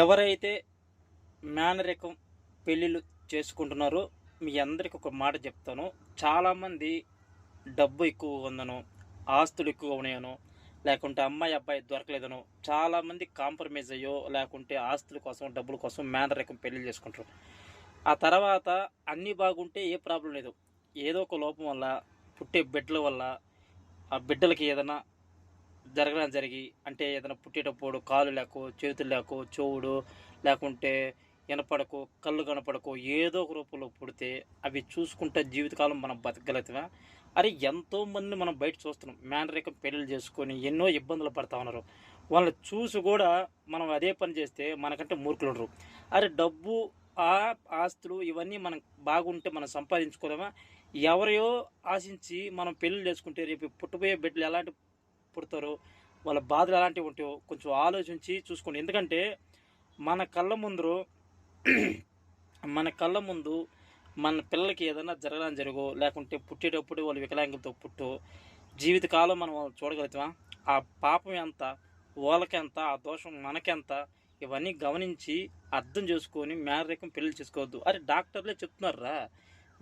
ఎవరైతే మేనరికం పెళ్ళిళ్ళు చేసుకుంటున్నారో మీ అందరికి ఒక మాట చెప్తాను. చాలామంది డబ్బు ఎక్కువ ఉందనో ఆస్తులు ఎక్కువ ఉన్నాయనో లేకుంటే అమ్మాయి అబ్బాయి దొరకలేదనో చాలామంది కాంప్రమైజ్ అయ్యో లేకుంటే ఆస్తుల కోసం డబ్బుల కోసం మేనరికం పెళ్ళిళ్ళు చేసుకుంటారు. ఆ తర్వాత అన్నీ బాగుంటే ఏ ప్రాబ్లం లేదు. ఏదో ఒక లోపం వల్ల పుట్టే బిడ్డల వల్ల ఆ బిడ్డలకి ఏదైనా జరగడం జరిగి అంటే ఏదైనా పుట్టేటప్పుడు కాలు లేకో చేతులు లేకో చెవుడు లేకుంటే వినపడకో కళ్ళు కనపడకో ఏదో ఒక రూపంలో పుడితే అవి చూసుకుంటే జీవితకాలం మనం బతకగలుగుతామా? అరే ఎంతో మనం బయట చూస్తున్నాం. మేనరికం పెళ్ళిళ్ళు చేసుకొని ఎన్నో ఇబ్బందులు పడతా ఉన్నారు. వాళ్ళని చూసి కూడా మనం అదే పని చేస్తే మనకంటే మూర్ఖులు ఉండరు. అరే డబ్బు ఆ ఆస్తులు ఇవన్నీ మనం బాగుంటే మనం సంపాదించుకోదామా? ఎవరో ఆశించి మనం పెళ్ళిళ్ళు చేసుకుంటే రేపు పుట్టబోయే బిడ్డలు ఎలాంటి పుడతారో వాళ్ళ బాధలు ఎలాంటివి ఉంటాయో కొంచెం ఆలోచించి చూసుకోండి. ఎందుకంటే మన కళ్ళ ముందు మన కళ్ళ ముందు మన పిల్లలకి ఏదైనా జరగడం జరుగో లేకుంటే పుట్టేటప్పుడు వాళ్ళు వికలాంగులతో పుట్టు జీవితకాలం మనం వాళ్ళు చూడగలుగుతామా? ఆ పాపం ఎంత వాళ్ళకెంత ఆ దోషం మనకెంత ఇవన్నీ గమనించి అర్థం చేసుకొని మేనరేకం పెళ్ళి చేసుకోవద్దు. అరే డాక్టర్లే చెప్తున్నారా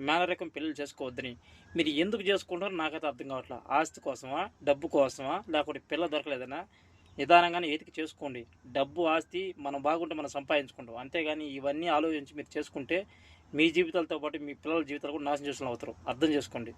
మేనరికం పెళ్ళి చేసుకోవద్దని. మీరు ఎందుకు చేసుకుంటారో నాకైతే అర్థం కావట్లేదు ఆస్తి కోసమా డబ్బు కోసమా లేకుంటే పిల్ల దొరకలేదనా నిదానంగానే ఎతికి చేసుకోండి. డబ్బు ఆస్తి మనం బాగుంటే మనం సంపాదించుకుంటాం. అంతేగాని ఇవన్నీ ఆలోచించి మీరు చేసుకుంటే మీ జీవితాలతో పాటు మీ పిల్లల జీవితాలు కూడా నాశనం చేసిన అవుతారు. అర్థం చేసుకోండి.